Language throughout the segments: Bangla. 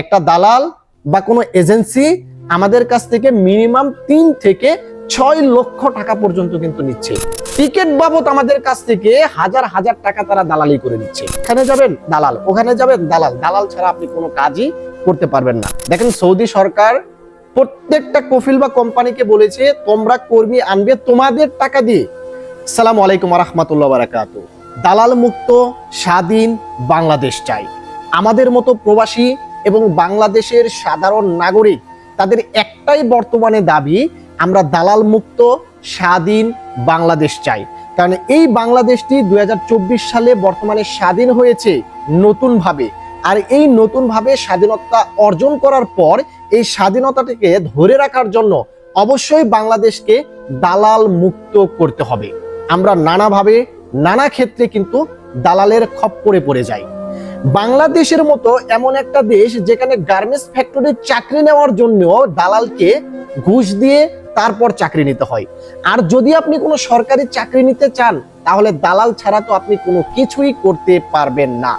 একটা দালাল বা কোনো এজেন্সি আমাদের কাছ থেকে মিনিমাম তিন থেকে ছয় লক্ষ টাকা পর্যন্ত কিন্তু নিচ্ছে। টিকিট বাবদ আমাদের কাছ থেকে হাজার হাজার টাকা তারা দালালি করে দিচ্ছে এখানে যাবেন, দালাল। ওখানে যাবেন, দালাল। দালাল ছাড়া আপনি কোনো কাজই করতে পারবেন না। দেখেন সৌদি সরকার প্রত্যেকটা কফিল বা কোম্পানিকে বলেছে, তোমরা কর্মী আনবে তোমাদের টাকা দিয়ে। সালাম আলাইকুম রহমতুল্লাহ বারাকাত দালাল মুক্ত, স্বাধীন বাংলাদেশ চাই। আমাদের মতো প্রবাসী এবং বাংলাদেশের সাধারণ নাগরিক, তাদের একটাই বর্তমানে দাবি, আমরা দালাল মুক্ত, স্বাধীন বাংলাদেশ চাই। কারণ এই বাংলাদেশটি দুই হাজার চব্বিশ সালে বর্তমানে স্বাধীন হয়েছে নতুনভাবে। আর এই নতুনভাবে স্বাধীনতা অর্জন করার পর, এই স্বাধীনতাটিকে ধরে রাখার জন্য অবশ্যই বাংলাদেশকে দালাল মুক্ত করতে হবে। আমরা নানাভাবে, নানা ক্ষেত্রে কিন্তু দালালের খপ্পরে পড়ে যাই। বাংলাদেশের মতো এমন একটা দেশ যেখানে গার্মেন্টস ফ্যাক্টরির চাকরি নেওয়ার জন্য দালালকে ঘুষ দিয়ে তারপর চাকরি নিতে হয়। আর যদি আপনি কোনো সরকারি চাকরি নিতে চান, তাহলে দালাল ছাড়া তো আপনি কোনো কিছুই করতে পারবেন না।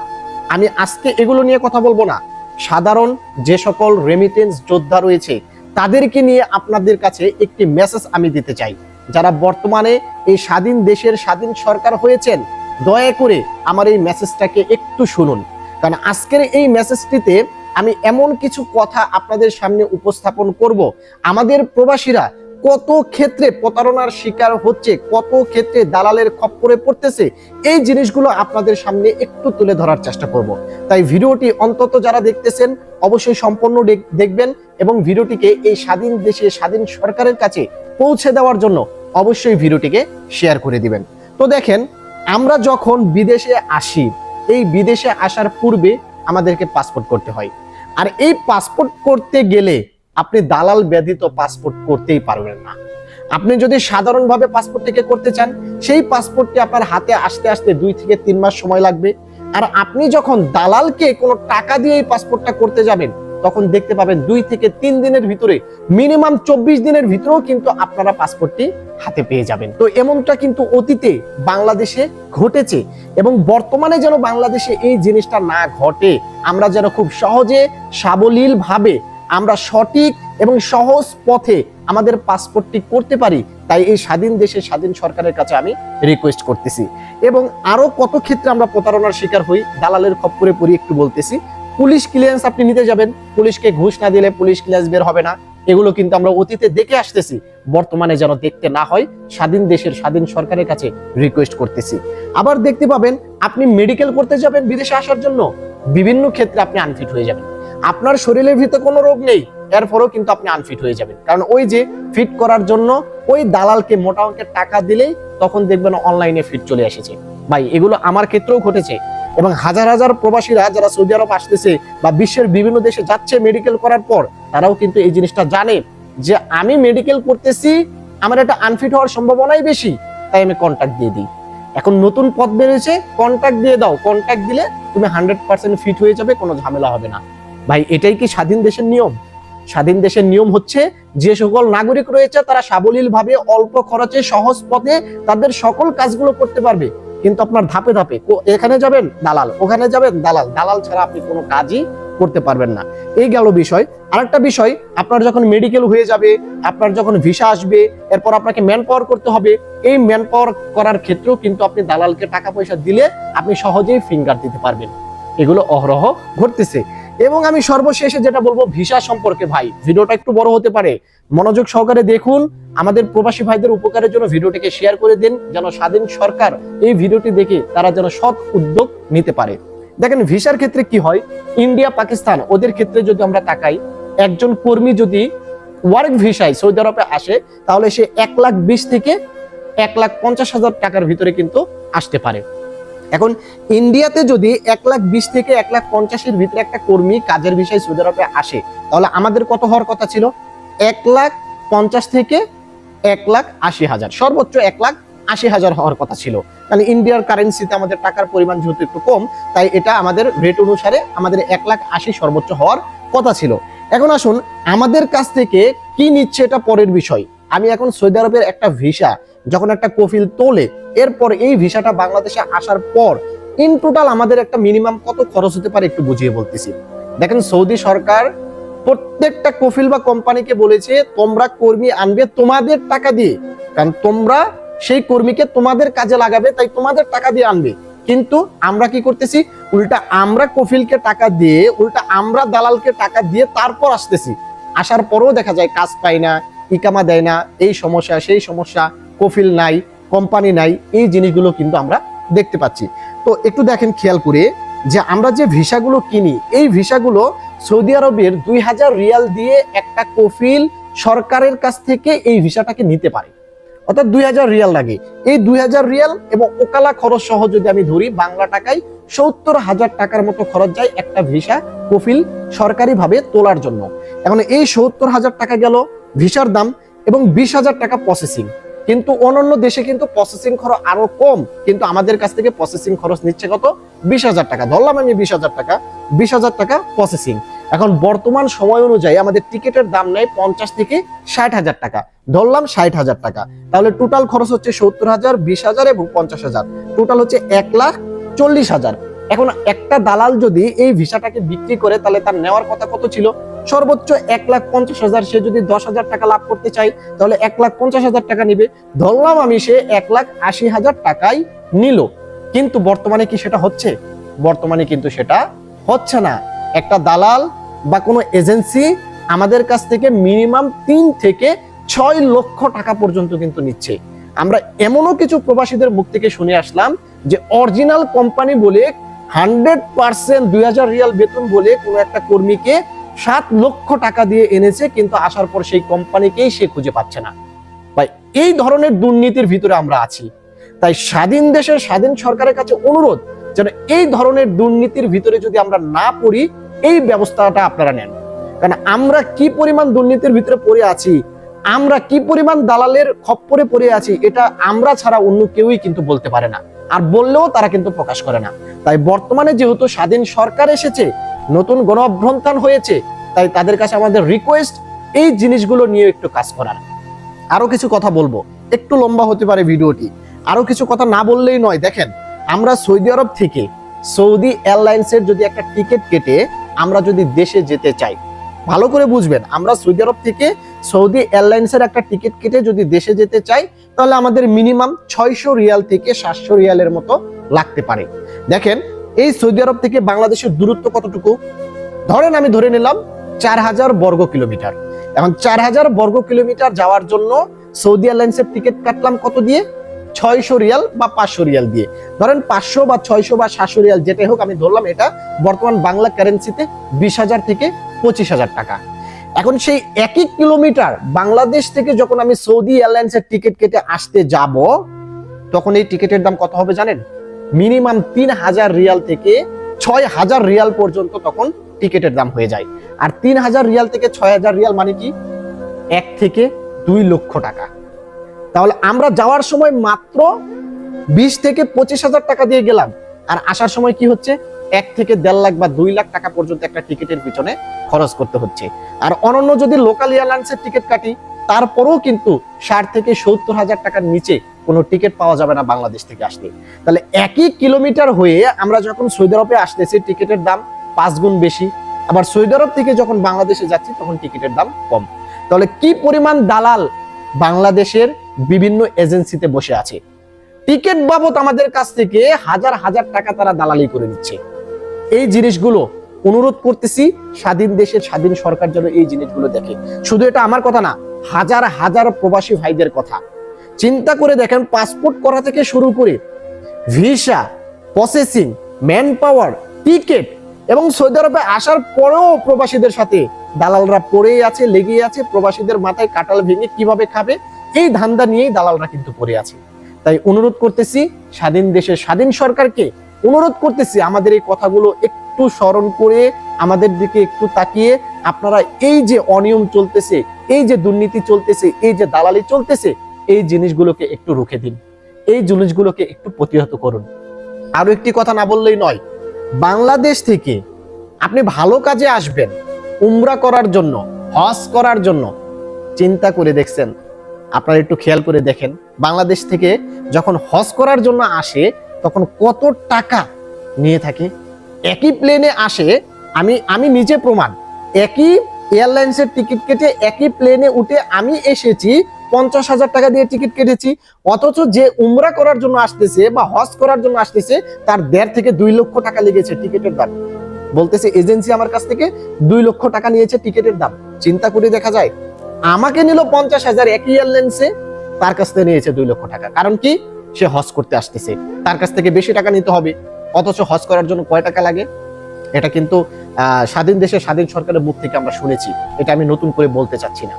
আমি আজকে এগুলো নিয়ে কথা বলব না। সাধারণ যে সকল রেমিটেন্স যোদ্ধা রয়েছে, তাদেরকে নিয়ে আপনাদের কাছে একটি মেসেজ আমি দিতে চাই। যারা বর্তমানে এই স্বাধীন দেশের স্বাধীন সরকার হয়েছেন দয়া করে আমার এই মেসেজটাকে একটু শুনুন। কারণ আজকের এই মেসেজটিতে আমি এমন কিছু কথা আপনাদের সামনে উপস্থাপন করব। আমাদের প্রবাসীরা কত ক্ষেত্রে প্রতারণার শিকার হচ্ছে, কত ক্ষেত্রে দালালের খপ্পরে পড়তেছে, এই জিনিসগুলো আপনাদের সামনে একটু তুলে ধরার চেষ্টা করব। তাই ভিডিওটি অন্তত যারা দেখতেছেন, অবশ্যই সম্পূর্ণ দেখবেন এবং ভিডিওটিকে এই স্বাধীন দেশে, স্বাধীন সরকারের কাছে পৌঁছে দেওয়ার জন্য অবশ্যই ভিডিওটিকে শেয়ার করে দিবেন। তো দেখেন আমরা যখন বিদেশে আসি, এই বিদেশে আসার পূর্বে আমাদেরকে পাসপোর্ট করতে হয়। আর এই পাসপোর্ট করতে গেলে আপনি দালাল ব্যতীত পাসপোর্ট করতেই পারবেন না। আপনি যদি সাধারণভাবে পাসপোর্টটিকে করতে চান, সেই পাসপোর্টটি আপনার হাতে আসতে আসতে দুই থেকে তিন মাস সময় লাগবে। আর আপনি যখন দালালকে কোনো টাকা দিয়ে এই পাসপোর্টটা করতে যাবেন তখন দেখতে পাবেন দুই থেকে তিন দিনের ভিতরে, মিনিমাম চব্বিশ দিনের ভিতরেও কিন্তু আপনারা পাসপোর্টটি হাতে পেয়ে যাবেন। তো এমনটা কিন্তু অতীতে বাংলাদেশে ঘটেছে এবং বর্তমানে যেন বাংলাদেশে এই জিনিসটা না ঘটে, আমরা যেন খুব সহজে সাবলীল ভাবে আমরা সঠিক এবং সহজ পথে আমাদের পাসপোর্টটি করতে পারি, তাই এই স্বাধীন দেশে স্বাধীন সরকারের কাছে আমি রিকোয়েস্ট করতেছি। এবং আরও কত ক্ষেত্রে আমরা প্রতারণার শিকার হই, দালালের খপ্পরে পড়ি একটু বলতেছি পুলিশ ক্লিয়ারেন্স আপনি নিতে যাবেন। পুলিশকে ঘুষ না দিলে পুলিশ ক্লিয়ারেন্স বের হবে না। এগুলো কিন্তু আমরা অতীতে দেখে আসতেছি। বর্তমানে যেন দেখতে না হয়, স্বাধীন দেশের স্বাধীন সরকারের কাছে রিকোয়েস্ট করতেছি। আবার দেখতে পাবেন, আপনি মেডিকেল করতে যাবেন, বিদেশে আসার জন্য। বিভিন্ন ক্ষেত্রে আপনি আনফিট হয়ে যাবেন। আপনার শরীরের ভিতরে কোনো রোগ নেই, এরপরেও কিন্তু আপনি আনফিট হয়ে যাবেন। কারণ ওই যে ফিট করার জন্য, ওই দালালকে, মোটা অঙ্কের টাকা দিলেই তখন দেখবেন অনলাইনে ফিট চলে এসেছে। ভাই, এগুলো আমার ক্ষেত্রেও ঘটেছে। এবং হাজার হাজার প্রবাসীরা যারা সৌদি আরব আসতেছে বা বিশ্বের বিভিন্ন দেশে যাচ্ছে মেডিকেল করার পর, তারাও কিন্তু এই জিনিসটা জানে যে আমি মেডিকেল করতেছি, আমার একটা আনফিট হওয়ার সম্ভাবনাই বেশি, তাই আমি কন্ট্যাক্ট দিয়ে দিই। এখন নতুন পথ বেরিয়েছে কন্ট্যাক্ট দিয়ে দাও। কন্ট্যাক্ট দিলে তুমি হান্ড্রেড পার্সেন্ট ফিট হয়ে যাবে, কোনো ঝামেলা হবে না। ভাই, এটাই কি স্বাধীন দেশের নিয়ম? স্বাধীন দেশের নিয়ম হচ্ছে যে সকল নাগরিক রয়েছে, তারা সাবলীল ভাবে অল্প খরচে সহজ পথে তাদের সকল কাজগুলো করতে পারবে। কিন্তু আপনার ধাপে ধাপে এখানে যাবেন, দালাল, ওখানে যাবেন, দালাল। দালাল ছাড়া আপনি কোনো কাজই করতে পারবেন না। এই গেল বিষয়। আরেকটা বিষয়, আপনার যখন মেডিকেল হয়ে যাবে, আপনার যখন ভিসা আসবে, এরপর আপনাকে ম্যান পাওয়ার করতে হবে। এই ম্যান পাওয়ার করার ক্ষেত্রেও কিন্তু আপনি দালালকে টাকা পয়সা দিলে আপনি সহজেই ফিঙ্গার দিতে পারবেন। এগুলো অহরহ ঘটতেছে। এবং আমি সর্বশেষে যেটা বলব ভিসা সম্পর্কে ভাই, ভিডিওটা একটু বড় হতে পারে। মনোযোগ সহকারে দেখুন, আমাদের প্রবাসী ভাইদের উপকারের জন্য ভিডিওটিকে শেয়ার করে দিন, যেন স্বাধীন সরকার এই ভিডিওটি দেখে তারা যেন সৎ উদ্যোগ নিতে পারে। দেখেন, ভিসার ক্ষেত্রে কি হয়? ইন্ডিয়া, পাকিস্তান, ওদের ক্ষেত্রে যদি আমরা তাকাই, একজন কর্মী যদি ওয়ার্ক ভিসায় সৌদি আরবে আসে, তাহলে সে এক লাখ বিশ থেকে এক লাখ পঞ্চাশ হাজার টাকার ভিতরে কিন্তু আসতে পারে। এখন, ইন্ডিয়াতে যদি এক লাখ বিশ থেকে এক লাখ পঞ্চাশের ভিতরে একটা কর্মী কাজের বিষয়ে সৌদি আরবে আসে, তাহলে আমাদের কত হওয়ার কথা ছিল? এক লাখ পঞ্চাশ থেকে এক লাখ আশি হাজার। সর্বোচ্চ এক লাখ আশি হাজার হওয়ার কথা ছিল। কারণ ইন্ডিয়ার কারেন্সিতে আমাদের টাকার পরিমাণ যেহেতু একটু কম, তাই এটা আমাদের রেট অনুসারে আমাদের এক লাখ আশি সর্বোচ্চ হওয়ার কথা ছিল। এখন আসুন, আমাদের কাছ থেকে কি নিচ্ছে এটা পরের বিষয়। আমি এখন সৌদি আরবের একটা ভিসা যখন একটা কফিল তোলে, এরপর এই ভিসাটা বাংলাদেশে আসার পর ইন টোটাল আমাদের একটা মিনিমাম কত খরচ হতে পারে একটু বুঝিয়ে বলতেছি। দেখেন সৌদি সরকার প্রত্যেকটা কফিল বা কোম্পানিকে বলেছে, তোমরা কর্মী আনবে তোমাদের টাকা দিয়ে। কারণ তোমরা সেই কর্মীকে তোমাদের কাজে লাগাবে, তাই তোমাদের টাকা দিয়ে আনবে। কিন্তু আমরা কি করতেছি? উল্টা আমরা কফিলকে টাকা দিয়ে, উল্টা আমরা দালালকে টাকা দিয়ে তারপর আসতেছি। আসার পরেও দেখা যায় কাজ পাই না, ইকামা দেয় না, এই সমস্যা, সেই সমস্যা, কফিল নাই, কোম্পানি নাই, এই জিনিসগুলো কিন্তু আমরা দেখতে পাচ্ছি। তো একটু দেখেন খেয়াল করে যে আমরা যে ভিসাগুলো কিনি, এই ভিসাগুলো সৌদি আরবের দুই হাজার রিয়াল দিয়ে একটা কফিল সরকারের কাছ থেকে এই ভিসাটাকে নিতে পারে। অর্থাৎ দুই হাজার রিয়াল লাগে। এই দুই হাজার রিয়াল এবং ওকালা খরচ সহ যদি আমি ধরি, বাংলা টাকায় সত্তর হাজার টাকার মতো খরচ যায় একটা ভিসা কফিল সরকারিভাবে তোলার জন্য। এখন এই সত্তর হাজার টাকা গেল ভিসার দাম এবং বিশ হাজার টাকা প্রসেসিং কিন্তু অন্যান্য দেশে কিন্তু প্রসেসিং খরচ আরও কম, কিন্তু আমাদের কাছ থেকে প্রসেসিং খরচ নিচ্ছে কত? বিশ হাজার টাকা। ধরলাম আমি বিশ হাজার টাকা। বিশ হাজার টাকা প্রসেসিং এখন বর্তমান সময় অনুযায়ী আমাদের টিকিটের দাম নেয় পঞ্চাশ থেকে ষাট হাজার টাকা। ধরলাম ষাট হাজার টাকা। তাহলে টোটাল খরচ হচ্ছে সত্তর হাজার, বিশ হাজার এবং পঞ্চাশ হাজার। টোটাল হচ্ছে এক লাখ চল্লিশ হাজার। এখন একটা দালাল যদি এই ভিসাটাকে বিক্রি করে তাহলে তার নেওয়ার কথা কত ছিল? সর্বোচ্চ এক লাখ পঞ্চাশ হাজার, সে যদি দশ হাজার টাকা লাভ করতে চায়, তাহলে এক লাখ পঞ্চাশ হাজার টাকা নিবে। ধরলাম আমি সে এক লাখ আশি হাজার টাকাই নিল। কিন্তু বর্তমানে কি সেটা হচ্ছে? বর্তমানে কিন্তু সেটা হচ্ছে না। একটা দালাল বা কোনো এজেন্সি আমাদের কাছ থেকে মিনিমাম তিন থেকে ছয় লক্ষ টাকা পর্যন্ত কিন্তু নিচ্ছে। আমরা এমনও কিছু প্রবাসীদের মুখ থেকে শুনে আসলাম যে অরিজিনাল কোম্পানি বলে হান্ড্রেড পার্সেন্ট দুই হাজার রিয়াল বেতন বলে কোনো একটা কর্মীকে সাত লক্ষ টাকা দিয়ে এনেছে, কিন্তু আসার পর সেই কোম্পানিকেই সে খুঁজে পাচ্ছে না। ভাই, এই ধরনের দুর্নীতির ভিতরে আমরা আছি। তাই স্বাধীন দেশের স্বাধীন সরকারের কাছে অনুরোধ যেন এই ধরনের দুর্নীতির ভিতরে যদি আমরা না পড়ি, এই ব্যবস্থাটা আপনারা নেন। কারণ আমরা কি পরিমাণ দুর্নীতির ভিতরে পড়ে আছি, আমরা কি পরিমাণ দালালের খপ্পরে পড়ে আছি, এটা আমরা ছাড়া অন্য কেউই কিন্তু বলতে পারে না। আর বললেও তারা কিন্তু প্রকাশ করে না। তাই বর্তমানে যেহেতু স্বাধীন সরকার এসেছে নতুন গণ অভ্যন্থান হয়েছে, তাই তাদের কাছে আমাদের রিকোয়েস্ট এই জিনিসগুলো নিয়ে একটু কাজ করার। আরও কিছু কথা বলব, একটু লম্বা হতে পারে ভিডিওটি। আরও কিছু কথা না বললেই নয়, দেখেন, আমরা সৌদি আরব থেকে সৌদি এয়ারলাইন্সের যদি একটা টিকিট কেটে আমরা যদি দেশে যেতে চাই, ভালো করে বুঝবেন, আমরা সৌদি আরব থেকে সৌদি এয়ারলাইন্সের একটা টিকিট কেটে যদি দেশে যেতে চাই, তাহলে আমাদের মিনিমাম ছয়শো রিয়াল থেকে সাতশো রিয়ালের মতো লাগতে পারে। দেখেন এই সৌদি আরব থেকে বাংলাদেশের দূরত্ব কতটুকু? ধরেন আমি ধরে নিলাম চার হাজার বর্গ কিলোমিটার। এখন চার হাজার বর্গ কিলোমিটার যাওয়ার জন্য সৌদি এয়ারলাইন্সের টিকিট কাটলাম কত দিয়ে? ছয়শো রিয়াল বা পাঁচশো রিয়াল দিয়ে। ধরেন পাঁচশো বা ছয়শো বা সাতশো রিয়াল যেটাই হোক আমি ধরলাম এটা বর্তমান বাংলা কারেন্সিতে বিশ হাজার থেকে পঁচিশ হাজার টাকা। এখন সেই একই কিলোমিটার বাংলাদেশ থেকে যখন আমি সৌদি এয়ারলাইন্সের টিকিট কেটে আসতে যাব, তখন এই টিকিটের দাম কত হবে জানেন? মিনিমাম তিন হাজার রিয়াল থেকে ছয় হাজার রিয়াল পর্যন্ত তখন টিকিটের দাম হয়ে যায়। আর তিন হাজার রিয়াল থেকে ছয় হাজার রিয়াল মানে কি? এক থেকে দুই লক্ষ টাকা। তাহলে আমরা যাওয়ার সময় মাত্র বিশ থেকে পঁচিশ হাজার টাকা দিয়ে গেলাম। আর আসার সময় কি হচ্ছে? এক থেকে দেড় লাখ বা দুই লাখ টাকা পর্যন্ত একটা টিকিটের পিছনে খরচ করতে হচ্ছে। আর অনন্য যদি লোকাল এয়ারলাইন্সের টিকিট কাটি, তারপরেও কিন্তু ষাট থেকে সত্তর হাজার টাকার নিচে কোনো টিকিট পাওয়া যাবে না বাংলাদেশ থেকে আসতে তাহলে একই কিলোমিটার হয়ে আমরা যখন সৌদি আরবে আসতেছি টিকিটের দাম পাঁচ গুণ বেশি। আবার সৌদি আরব থেকে যখন বাংলাদেশে যাচ্ছি, তখন টিকিটের দাম কম। তাহলে কি পরিমাণ দালাল বাংলাদেশের বিভিন্ন এজেন্সিতে বসে আছে? টিকিট বাবদ আমাদের কাছ থেকে হাজার হাজার টাকা তারা দালালি করে দিচ্ছে এই জিনিসগুলো অনুরোধ করতেছি, স্বাধীন দেশের স্বাধীন সরকার যেন এই জিনিসগুলো দেখে। শুধু এটা আমার কথা না, হাজার হাজার প্রবাসী ভাইদের কথা। চিন্তা করে দেখেন পাসপোর্ট করা থেকে শুরু করে visa processing man power ticket এবং সৌদি আরবে আসার পরেও প্রবাসীদের সাথে দালালরা পড়েই আছে, লেগেই আছে, প্রবাসীদের মাথায় কাটাল ভেঙে কীভাবে খাবে, এই ধান্দা নিয়েই দালালরা কিন্তু পড়ে আছে। তাই অনুরোধ করতেছি, স্বাধীন দেশের স্বাধীন সরকারকে অনুরোধ করতেছি, আমাদের এই কথাগুলো একটু স্মরণ করে আমাদের দিকে একটু তাকিয়ে আপনারা এই যে অনিয়ম চলতেছে, এই যে দুর্নীতি চলতেছে, এই যে দালালি চলতেছে এই জিনিসগুলোকে একটু রুখে দিন। এই জিনিসগুলোকে একটু প্রতিহত করুন। আরও একটি কথা না বললেই নয়, বাংলাদেশ থেকে আপনি ভালো কাজে আসবেন, উমরা করার জন্য, হজ করার জন্য চিন্তা করে দেখছেন। আপনারা একটু খেয়াল করে দেখেন, বাংলাদেশ থেকে যখন হজ করার জন্য আসে, তখন কত টাকা নিয়ে থাকে? একই প্লেনে আসে, আমি আমি নিজে প্রমাণ, একই এয়ারলাইন্সের টিকিট কেটে একই প্লেনে উঠে আমি এসেছি পঞ্চাশ হাজার টাকা দিয়ে টিকিট কেটেছি, অথচ যে উমরা করার জন্য আসতেছে বা হজ করার জন্য আসতেছে, তার দেড় থেকে দুই লক্ষ টাকা লেগেছে টিকিটের দাম। বলতেছে এজেন্সি আমার কাছ থেকে দুই লক্ষ টাকা নিয়েছে টিকিটের দাম। চিন্তা করে দেখা যায়, আমাকে নিল পঞ্চাশ হাজার একই এয়ারলাইন্সে, তার কাছ থেকে নিয়েছে দুই লক্ষ টাকা। কারণ কি? সে হজ করতে আসতেছে। তার কাছ থেকে বেশি টাকা নিতে হবে। অথচ হজ করার জন্য কয় টাকা লাগে? এটা কিন্তু স্বাধীন দেশে স্বাধীন সরকারের মুখ থেকে আমরা শুনেছি। এটা আমি নতুন করে বলতে চাচ্ছি না।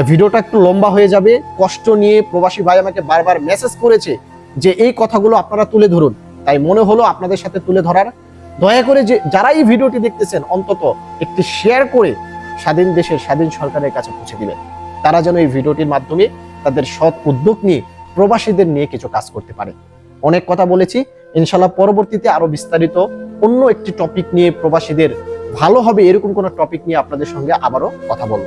ভিডিওটা একটু লম্বা হয়ে যাবে। কষ্ট নিয়ে প্রবাসী ভাই আমাকে বারবার মেসেজ করেছে যে এই কথাগুলো আপনারা তুলে ধরুন। তাই মনে হলো আপনাদের সাথে তুলে ধরার। দয়া করে যে যারা এই ভিডিওটি দেখতেছেন, অন্তত একটি শেয়ার করে স্বাধীন দেশের স্বাধীন সরকারের কাছে পৌঁছে দিবেন। তারা যেন এই ভিডিওটির মাধ্যমে তাদের সৎ উদ্যোগ নিয়ে প্রবাসীদের নিয়ে কিছু কাজ করতে পারে। অনেক কথা বলেছি। ইনশাল্লাহ পরবর্তীতে আরও বিস্তারিত অন্য একটি টপিক নিয়ে প্রবাসীদের ভালো হবে এরকম কোনো টপিক নিয়ে আপনাদের সঙ্গে আবারও কথা বলব।